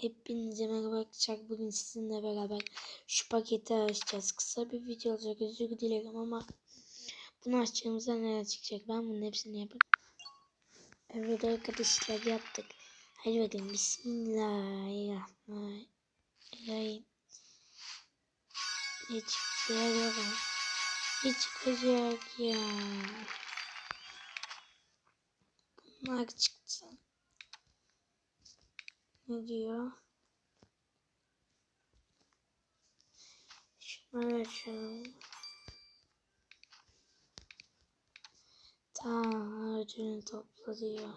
Hepinize merhaba arkadaşlar. Bugün sizinle beraber şu paketi açacağız. Kısa bir video olacak. Özür dilerim ama bunu açacağımızda neler çıkacak? Ben bunun hepsini yaparım. Evet arkadaşlar yaptık. Hadi bakalım. Bismillahirrahmanirrahim. Ne çıktı? Hadi bakalım. Ne çıkacak ya? Bunlar çıktı. Ne diyor? Şunları açalım. Tamam ödülünü topla diyor.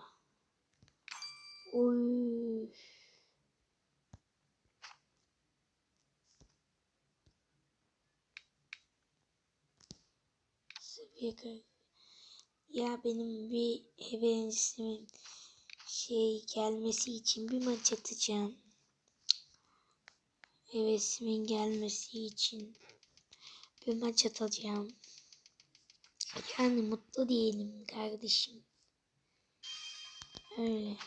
Kırk. Ya benim bir evensimin şey gelmesi için bir maç atacağım. Hevesimin gelmesi için bir maç atacağım. Yani mutlu diyelim kardeşim. Öyle.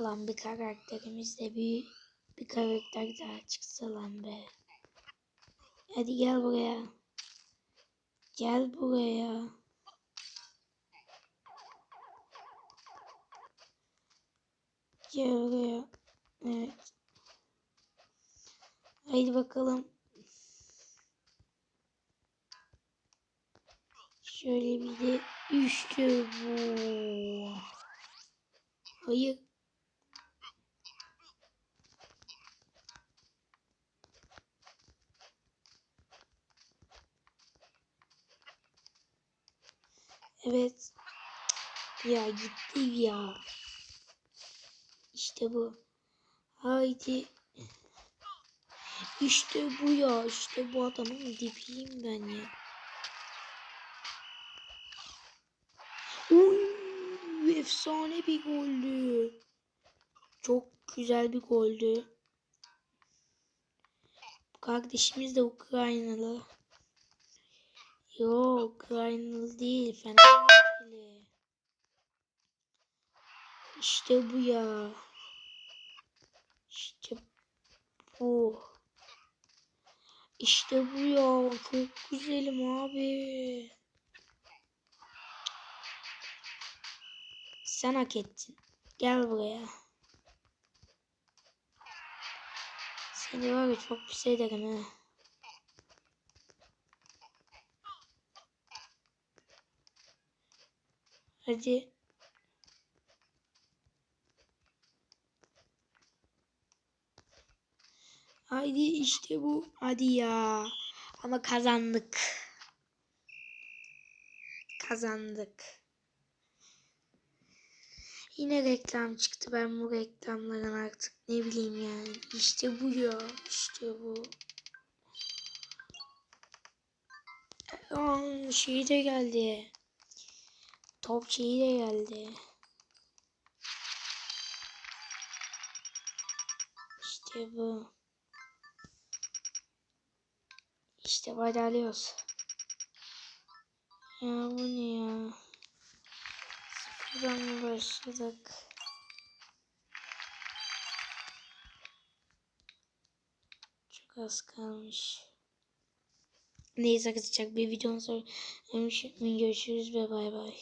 Lan bir karakterimizde bir bir karakter daha çıksa lan be. Hadi gel buraya. Gel buraya. Buraya. Evet. Haydi bakalım. Şöyle bir de işte bu. Hayır. Evet. Ya gitti ya. İşte bu. Haydi. İşte bu ya. İşte bu adamın dibiyim ben ya. Uy, efsane bir goldü. Çok güzel bir goldü. Kardeşimiz de Ukraynalı. Yok Ukraynalı değil. Fenerbahçeli. İşte bu ya. İşte bu. İşte bu ya. Çok güzelim abi. Sen hak ettin. Gel buraya. Seni var ya çok pis ederim ha. Hadi. Haydi işte bu. Hadi ya. Ama kazandık. Kazandık. Yine reklam çıktı. Ben bu reklamların artık ne bileyim yani. İşte bu ya. İşte bu. Aa, şey de geldi. Top şeyi de geldi. İşte bu. İşte hadi alıyoruz. Ya bu ne ya? Sıfırdan mı başladık? Çok az kalmış. Neyse arkadaşlar bir videonun sonra görüşürüz ve bay bay.